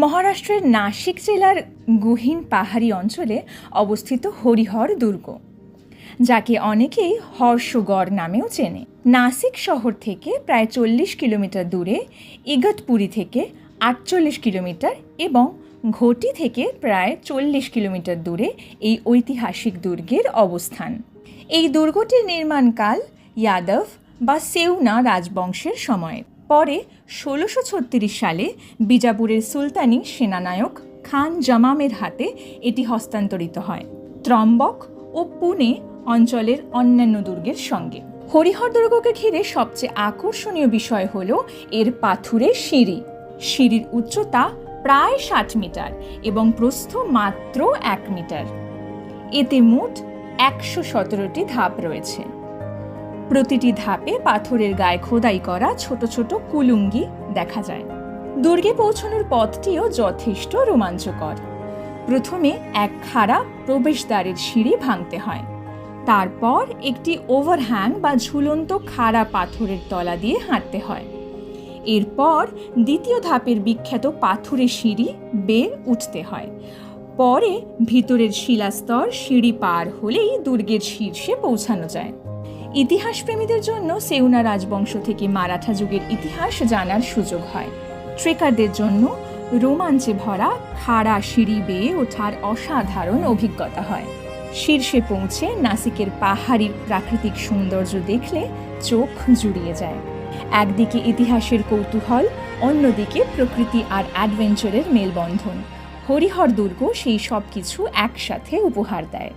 মহারাষ্ট্রের নাসিক জেলার গুহীন পাহাড়ি অঞ্চলে অবস্থিত হরিহর দুর্গ, যাকে অনেকেই হর্ষগড় নামেও চেনে। নাসিক শহর থেকে প্রায় চল্লিশ কিলোমিটার দূরে, ইগতপুরী থেকে আটচল্লিশ কিলোমিটার এবং ঘটি থেকে প্রায় চল্লিশ কিলোমিটার দূরে এই ঐতিহাসিক দুর্গের অবস্থান। এই দুর্গটির নির্মাণকাল যাদব বা সেউনা রাজবংশের সময়ের পরে ষোলোশো ছত্রিশ সালে বিজাপুরের সুলতানি সেনানায়ক খান জামামের হাতে এটি হস্তান্তরিত হয়, ত্রম্বক ও পুনে অঞ্চলের অন্যান্য দুর্গের সঙ্গে। হরিহর দুর্গকে ঘিরে সবচেয়ে আকর্ষণীয় বিষয় হল এর পাথুরের সিঁড়ি। সিঁড়ির উচ্চতা প্রায় ষাট মিটার এবং প্রস্থ মাত্র এক মিটার। এতে মোট একশো সতেরোটি ধাপ রয়েছে। প্রতিটি ধাপে পাথরের গায়ে খোদাই করা ছোট ছোট কুলুঙ্গি দেখা যায়। দুর্গে পৌঁছানোর পথটিও যথেষ্ট রোমাঞ্চকর। প্রথমে এক খাড়া প্রবেশদ্বারের সিঁড়ি ভাঙতে হয়। তারপর একটি ওভারহ্যাং বা ঝুলন্ত খাড়া পাথরের তলা দিয়ে হাঁটতে হয়। এরপর দ্বিতীয় ধাপের বিখ্যাত পাথুরে সিঁড়ি বেয়ে উঠতে হয়। পরে ভিতরের শিলাস্তর সিঁড়ি পার হলেই দুর্গের শীর্ষে পৌঁছানো যায়। ইতিহাসপ্রেমীদের জন্য সেউনা রাজবংশ থেকে মারাঠা যুগের ইতিহাস জানার সুযোগ হয়। ট্রেকারদের জন্য রোমাঞ্চে ভরা খাড়া সিঁড়ি বেয়ে ওঠার অসাধারণ অভিজ্ঞতা হয়। শীর্ষে পৌঁছে নাসিকের পাহাড়ি প্রাকৃতিক সৌন্দর্য দেখলে চোখ জুড়িয়ে যায়। একদিকে ইতিহাসের কৌতূহল, অন্যদিকে প্রকৃতি আর অ্যাডভেঞ্চারের মেলবন্ধন। হরিহর দুর্গ সেই সব কিছু একসাথে উপহার দেয়।